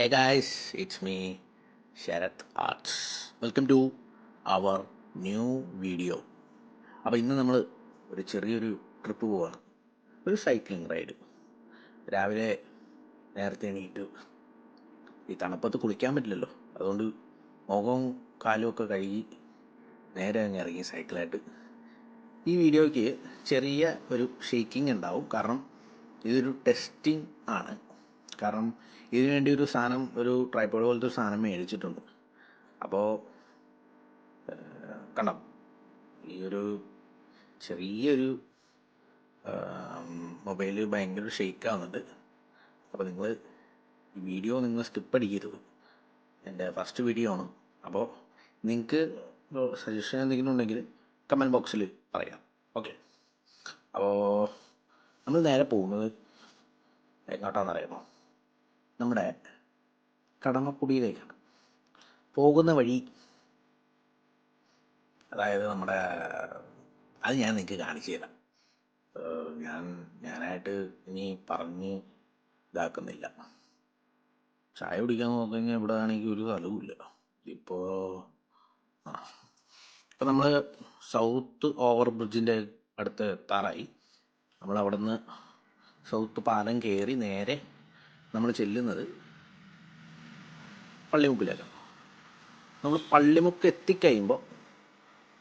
Hey guys it's me Sharath arts welcome to our new video അപ്പോൾ ഇന്ന് നമ്മൾ ഒരു ചെറിയൊരു ട്രിപ്പ് പോവാണ്. ഒരു സൈക്ലിംഗ് റൈഡ് രാവിലെ നേരത്തെ എണീറ്റ് ഈ തണുപ്പത്ത് കുളിക്കാൻ പറ്റില്ലല്ലോ. അതുകൊണ്ട് മുഖവും കാലും ഒക്കെ കഴുകി നേരെ അങ്ങ് ഇറങ്ങി സൈക്കിളായിട്ട് ഈ വീഡിയോയ്ക്ക് ചെറിയ ഒരു ഷേക്കിംഗ് ഉണ്ടാവും. കാരണം ഇതൊരു ടെസ്റ്റിംഗ് ആണ്. കാരണം ഇതിനുവേണ്ടി ഒരു സാധനം ഒരു ട്രൈപ്പോഡ് പോലത്തെ ഒരു സാധനം മേടിച്ചിട്ടുണ്ട്. അപ്പോൾ കണ്ടോ? ഈ ഒരു ചെറിയൊരു മൊബൈൽ ഭയങ്കര ഷെയ്ക്ക് ആവുന്നുണ്ട്. അപ്പോൾ നിങ്ങൾ വീഡിയോ നിങ്ങൾ സ്കിപ്പ് അടിക്കരുത്. എന്റെ ഫസ്റ്റ് വീഡിയോ ആണ്. അപ്പോൾ നിങ്ങൾക്ക് സജഷൻ എന്തെങ്കിലും ഉണ്ടെങ്കിൽ കമന്റ് ബോക്സിൽ പറയാം. ഓക്കെ അപ്പോൾ നമ്മൾ നേരെ പോകുന്നത് എങ്ങോട്ടാണെന്നറിയാമോ? നമ്മുടെ കടമക്കുടിയിലേക്കാണ്. പോകുന്ന വഴി അതായത് നമ്മുടെ അത് ഞാൻ നിങ്ങൾക്ക് കാണിച്ചു തരാം. ഞാൻ ഞാനായിട്ട് ഇനി പറഞ്ഞ് ഇതാക്കുന്നില്ല. ചായ കുടിക്കാൻ നോക്കി ഇവിടെ ആണെങ്കിൽ ഒരു സ്ഥലവുമില്ല ഇപ്പോൾ ആ. ഇപ്പം നമ്മൾ സൗത്ത് ഓവർ ബ്രിഡ്ജിന്റെ അടുത്ത് എത്താറായി. നമ്മൾ അവിടെ നിന്ന് സൗത്ത് പാലം കയറി നേരെ നമ്മൾ ചെല്ലുന്നത് പള്ളിമുക്കിലേക്കാണ്. നമ്മൾ പള്ളിമുക്ക് എത്തിക്കഴിയുമ്പോൾ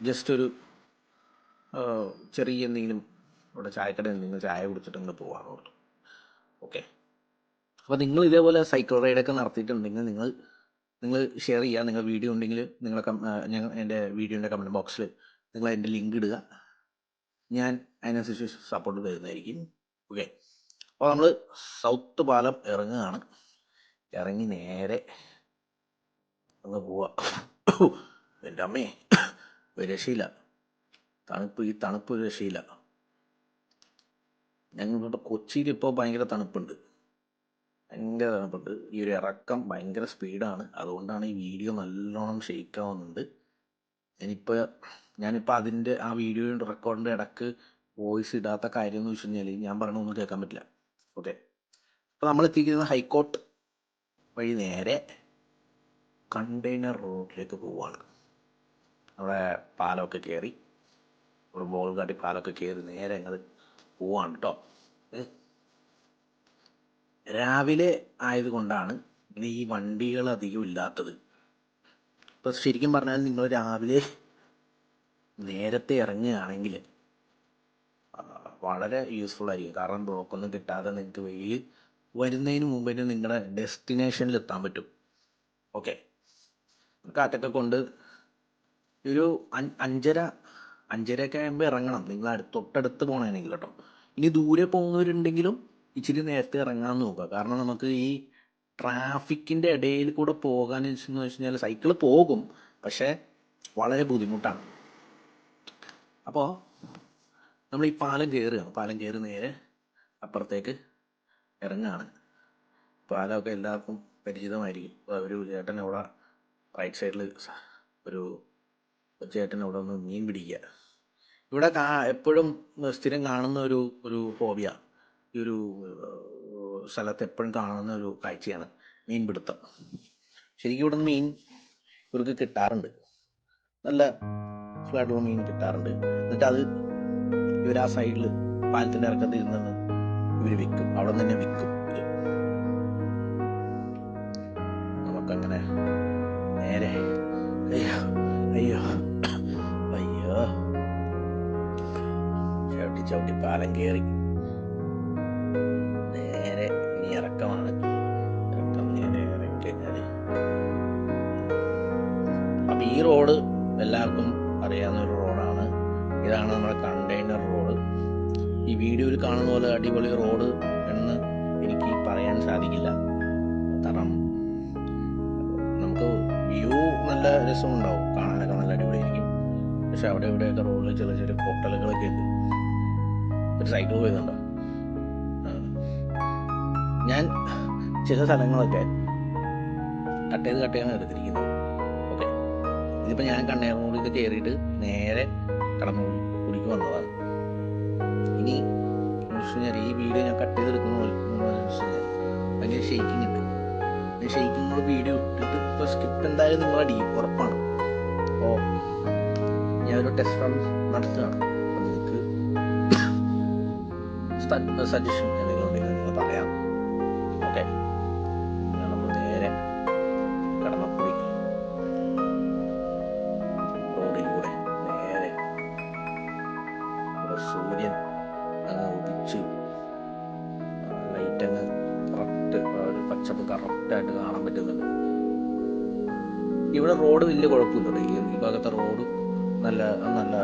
ജസ്റ്റ് ഒരു ചെറിയ എന്തെങ്കിലും ഇവിടെ ചായക്കടയിൽ എന്തെങ്കിലും ചായ കുടിച്ചിട്ട് ഇങ്ങ് പോകാറുള്ളൂ ഓക്കെ അപ്പോൾ നിങ്ങൾ ഇതേപോലെ സൈക്കിൾ റൈഡൊക്കെ നടത്തിയിട്ടുണ്ടെങ്കിൽ നിങ്ങൾ നിങ്ങൾ ഷെയർ ചെയ്യുക. നിങ്ങൾ വീഡിയോ ഉണ്ടെങ്കിൽ നിങ്ങളെ കം ഞങ്ങൾ എന്റെ വീഡിയോന്റെ കമന്റ് ബോക്സിൽ നിങ്ങൾ എന്റെ ലിങ്ക് ഇടുക. ഞാൻ അതിനനുസരിച്ച് സപ്പോർട്ട് തരുന്നതായിരിക്കും. ഓക്കെ അപ്പോൾ നമ്മൾ സൗത്ത് പാലം ഇറങ്ങുകയാണ് ഇറങ്ങി നേരെ അങ്ങ് പോവാ. എന്റെ അമ്മേ ഒരു രക്ഷയില്ല. തണുപ്പ് ഈ തണുപ്പ് ഒരു രക്ഷയില്ല. ഞങ്ങളിവിടെ കൊച്ചിയിൽ ഇപ്പോൾ ഭയങ്കര തണുപ്പുണ്ട്. ഭയങ്കര തണുപ്പുണ്ട്. ഈ ഒരു ഇറക്കം ഭയങ്കര സ്പീഡാണ്. അതുകൊണ്ടാണ് ഈ വീഡിയോ നല്ലോണം ഷെയ്ക്ക് ആവുന്നുണ്ട് ഞാനിപ്പോൾ അതിന്റെ ആ വീഡിയോ റെക്കോർഡിന്റെ ഇടയ്ക്ക് വോയിസ് ഇടാത്ത കാര്യം എന്ന് വെച്ച് കഴിഞ്ഞാൽ ഞാൻ പറയണതൊന്നും കേൾക്കാൻ പറ്റില്ല. ഓക്കെ. അപ്പോൾ നമ്മൾ എത്തിയിരിക്കുന്നത് ഹൈക്കോർട്ട് വഴി നേരെ കണ്ടെയ്നർ റോഡിലേക്ക് പോവുകയാണ്. നമ്മുടെ പാലമൊക്കെ കയറി നമ്മുടെ ബോൾ കാട്ടി പാലമൊക്കെ കയറി നേരെ അങ്ങോട്ട് പോവാണ് കേട്ടോ. രാവിലെ ആയതുകൊണ്ടാണ് ഇങ്ങനെ ഈ വണ്ടികൾ അധികം ഇല്ലാത്തത്. ഇപ്പം ശരിക്കും പറഞ്ഞാൽ നിങ്ങൾ രാവിലെ നേരത്തെ ഇറങ്ങുകയാണെങ്കിൽ വളരെ യൂസ്ഫുൾ ആയിരിക്കും. കാരണം ബ്ലോക്കൊന്നും കിട്ടാതെ നിങ്ങൾക്ക് വെയിൽ വരുന്നതിന് മുമ്പ് നിങ്ങളുടെ ഡെസ്റ്റിനേഷനിൽ എത്താൻ പറ്റും. ഓക്കെ കാറ്റൊക്കെ കൊണ്ട് ഒരു അഞ്ച് അഞ്ചര അഞ്ചരയൊക്കെ ആകുമ്പോൾ ഇറങ്ങണം. നിങ്ങൾ അടുത്ത് തൊട്ടടുത്ത് പോകണമെങ്കിൽ കേട്ടോ. ഇനി ദൂരെ പോകുന്നവരുണ്ടെങ്കിലും ഇച്ചിരി നേരത്തെ ഇറങ്ങാൻ നോക്കുക. കാരണം നമുക്ക് ഈ ട്രാഫിക്കിന്റെ ഇടയിൽ കൂടെ പോകാൻ എന്ന് വെച്ച് കഴിഞ്ഞാൽ സൈക്കിൾ പോകും. പക്ഷേ വളരെ ബുദ്ധിമുട്ടാണ്. അപ്പോൾ നമ്മൾ ഈ പാലം കയറുകയാണ് പാലം കയറി നേരെ അപ്പുറത്തേക്ക് ഇറങ്ങുകയാണ് പാലമൊക്കെ എല്ലാവർക്കും പരിചിതമായിരിക്കും. ഒരു ചേട്ടൻ അവിടെ റൈറ്റ് സൈഡിൽ ഒരു ചേട്ടൻ അവിടെ ഒന്ന് മീൻ പിടിക്കുക. ഇവിടെ കാ എപ്പോഴും സ്ഥിരം കാണുന്ന ഒരു ഒരു ഹോബിയ ഈ ഒരു സ്ഥലത്ത് എപ്പോഴും കാണുന്ന ഒരു കാഴ്ചയാണ് മീൻ പിടുത്തം. ശരിക്കും ഇവിടെ മീൻ ഇവർക്ക് കിട്ടാറുണ്ട്. നല്ല ഫ്ലാറ്റുള്ള മീൻ കിട്ടാറുണ്ട്. എന്നിട്ട് അത് ഇവർ ആ സൈഡിൽ പാലത്തിന്റെ ഇറക്കത്തിൽ ഇരുന്ന് ഇവർ വിൽക്കും. അവിടെ തന്നെ വിൽക്കും. നമുക്കങ്ങനെ നേരെ അയ്യോ അയ്യോ അയ്യോ. ചവിട്ടി ചവിട്ടി പാലം കയറി നേരെ ഇനി ഇറക്കമാണ്. ഇറക്കം നേരെ ഈ റോഡ് എല്ലാവർക്കും വീഡിയോയിൽ കാണുന്ന പോലെ അടിപൊളി റോഡ് എന്ന് എനിക്ക് പറയാൻ സാധിക്കില്ല. കാരണം നമുക്ക് വ്യൂ നല്ല രസമുണ്ടാവും. കാണാനൊക്കെ നല്ല അടിപൊളിയായിരിക്കും. പക്ഷെ അവിടെ ഇവിടെയൊക്കെ റോഡിൽ ചെറിയ ചെറിയ പൊട്ടലുകളൊക്കെ ഉണ്ട്. ഒരു സൈക്കിൾ പോയതുണ്ടോ ഞാൻ ചില സ്ഥലങ്ങളൊക്കെ കട്ട് ചെയ്ത് കട്ട് ചെയ്യാൻ എടുത്തിരിക്കുന്നത്. ഓക്കെ ഇതിപ്പോൾ ഞാൻ കണ്ണേറോടിൽ കയറിയിട്ട് നേരെ കടന്നു കുടിക്ക് വന്നതാണ്. ഇനി കഴിഞ്ഞാൽ ഈ വീഡിയോ ഞാൻ കട്ട് ചെയ്തെടുക്കുന്ന ഭയങ്കര ഷേക്കിംഗ് ഉണ്ട്. ഷെയ്ക്കിങ് വീഡിയോ ഇട്ടിട്ട് ഇപ്പോൾ സ്കിപ്പ് എന്തായാലും നിങ്ങൾ അടി ഉറപ്പാണ്. അപ്പോൾ ഒരു ടെസ്റ്റ് റൺ നടത്തുകയാണ്. നിങ്ങൾക്ക് സജഷൻ ഇവിടെ റോഡ് വലിയ കുഴപ്പമില്ല ഈ ഭാഗത്തെ റോഡ് നല്ല നല്ല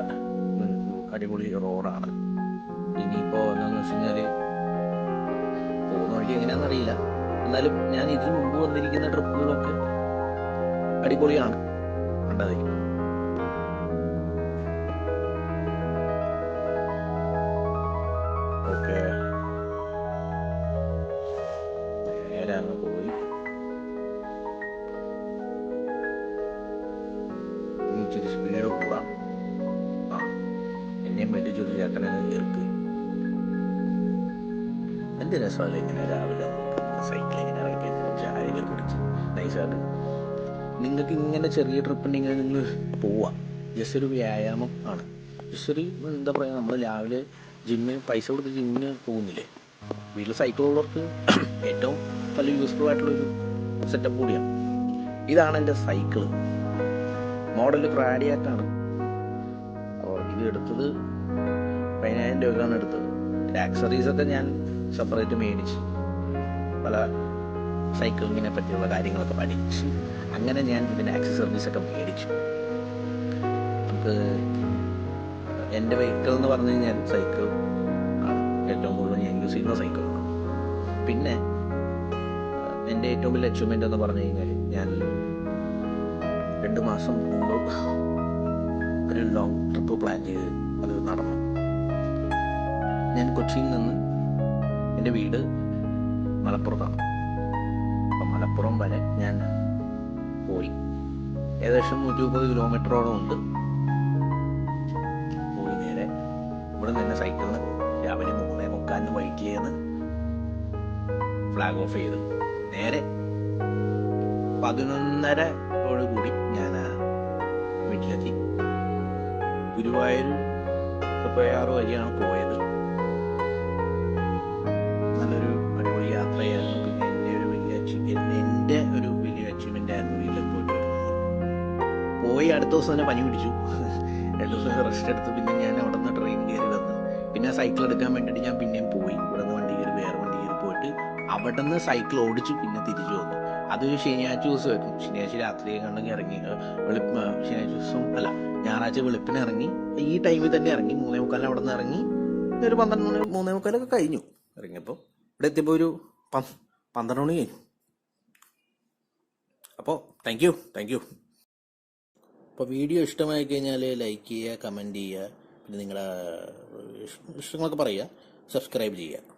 അടിപൊളി റോഡാണ്. ഇനിയിപ്പോൾ എന്താണെന്ന് വെച്ച് കഴിഞ്ഞാൽ പോകുന്ന വഴി എങ്ങനെയാണെന്ന് അറിയില്ല. എന്നാലും ഞാൻ ഇതിനു മുമ്പ് വന്നിരിക്കുന്ന ട്രിപ്പുകളൊക്കെ അടിപൊളിയാണ്. കണ്ടതേ. എന്ത് രസമാണ് ഇങ്ങനെ രാവിലെ സൈക്കിൾ ഇങ്ങനെ ഇറങ്ങി ചായയൊക്കെ കുടിച്ച്. നൈസായിട്ട് നിങ്ങൾക്ക് ഇങ്ങനെ ചെറിയ ട്രിപ്പ് ഇങ്ങനെ നിങ്ങൾ പോവാം. ജസ്റ്റ് ഒരു വ്യായാമം ആണ്. ജസ്റ്റ് ഒരു എന്താ പറയുക നമ്മൾ രാവിലെ ജിമ്മിന് പൈസ കൊടുത്ത് ജിമ്മിന് പോകുന്നില്ലേ? വീട്ടിൽ സൈക്കിൾ ഉള്ളവർക്ക് ഏറ്റവും നല്ല യൂസ്ഫുൾ ആയിട്ടുള്ളൊരു സെറ്റപ്പ് കൂടിയാണ്. ഇതാണ് എന്റെ സൈക്കിൾ മോഡൽ ക്രാഡിയാറ്റാണ് അപ്പോൾ ഇത് എടുത്തത് പതിനായിരം രൂപയ്ക്കാണ് എടുത്തത്. ആക്സറീസ് ഒക്കെ ഞാൻ സെപ്പറേറ്റ് മേടിച്ച് പല സൈക്കിളിങ്ങിനെ പറ്റിയുള്ള കാര്യങ്ങളൊക്കെ പഠിച്ച് അങ്ങനെ ഞാൻ ഇതിന്റെ ആക്സസറീസ് ഒക്കെ മേടിച്ചു. നമുക്ക് എന്റെ വെഹിക്കിൾ എന്ന് പറഞ്ഞു കഴിഞ്ഞാൽ സൈക്കിൾ ആണ്. ഏറ്റവും കൂടുതൽ ഞാൻ യൂസ് ചെയ്യുന്ന സൈക്കിളാണ് പിന്നെ എന്റെ ഏറ്റവും വലിയ അച്ചീവ്മെന്റ് എന്ന് പറഞ്ഞു കഴിഞ്ഞാൽ ഞാൻ രണ്ട് മാസം മുമ്പ് ഒരു ലോങ് ട്രിപ്പ് പ്ലാൻ ചെയ്ത് അത് നടന്നു. ഞാൻ കൊച്ചിയിൽ നിന്ന് എന്റെ വീട് മലപ്പുറത്താണ്. അപ്പം മലപ്പുറം വരെ ഞാൻ പോയി. ഏകദേശം നൂറ്റി മുപ്പത് കിലോമീറ്ററോളം ഉണ്ട്. പോയി നേരെ ഇവിടെ നിന്ന് സൈക്കിളിന് രാവിലെ മൂന്നേ മുക്കാലിന് വൈകിയെന്ന് ഫ്ലാഗ് ഓഫ് ചെയ്ത്. നേരെ പതിനൊന്നരയോട് കൂടി ഞാൻ വീട്ടിലെത്തി. ഗുരുവായൂർ തൃപ്പയാറ് വഴിയാണ് പോയത്. പോയി അടുത്ത ദിവസം തന്നെ പനി പിടിച്ചു. രണ്ട് ദിവസം റെസ്റ്റ് എടുത്ത് പിന്നെ ഞാൻ അവിടെ നിന്ന് ട്രെയിൻ കയറി വന്ന്. പിന്നെ സൈക്കിൾ എടുക്കാൻ വേണ്ടിയിട്ട് ഞാൻ പിന്നെയും പോയി. ഇവിടെ നിന്ന് വണ്ടി കയറി വേറെ വണ്ടി കയറി പോയിട്ട് അവിടെ നിന്ന് സൈക്കിൾ ഓടിച്ചു പിന്നെ തിരിച്ചു വന്നു. അതൊരു ശനിയാഴ്ച ദിവസമായിരുന്നു ശനിയാഴ്ച രാത്രി കണ്ടെങ്കിൽ ഇറങ്ങി വെളുപ്പ് ശനിയാഴ്ച ദിവസം അല്ല ഞായറാഴ്ച വെളുപ്പിന് ഇറങ്ങി ഈ ടൈമിൽ തന്നെ ഇറങ്ങി. മൂന്നേ മുക്കാലിന് അവിടെ നിന്ന് ഇറങ്ങി ഒരു പന്ത്രണ്ട് മണി മൂന്നേ മുക്കാലൊക്കെ കഴിഞ്ഞു. ഇറങ്ങിയപ്പോൾ ഇവിടെ എത്തിയപ്പോൾ ഒരു പന്ത്രണ്ട് മണി കഴിഞ്ഞു. അപ്പോൾ താങ്ക് യു താങ്ക് യു അപ്പോൾ വീഡിയോ ഇഷ്ടമായി കഴിഞ്ഞാൽ ലൈക്ക് ചെയ്യുക കമന്റ് ചെയ്യുക പിന്നെ നിങ്ങളുടെ ഇഷ്ടങ്ങളൊക്കെ പറയുക സബ്സ്ക്രൈബ് ചെയ്യുക.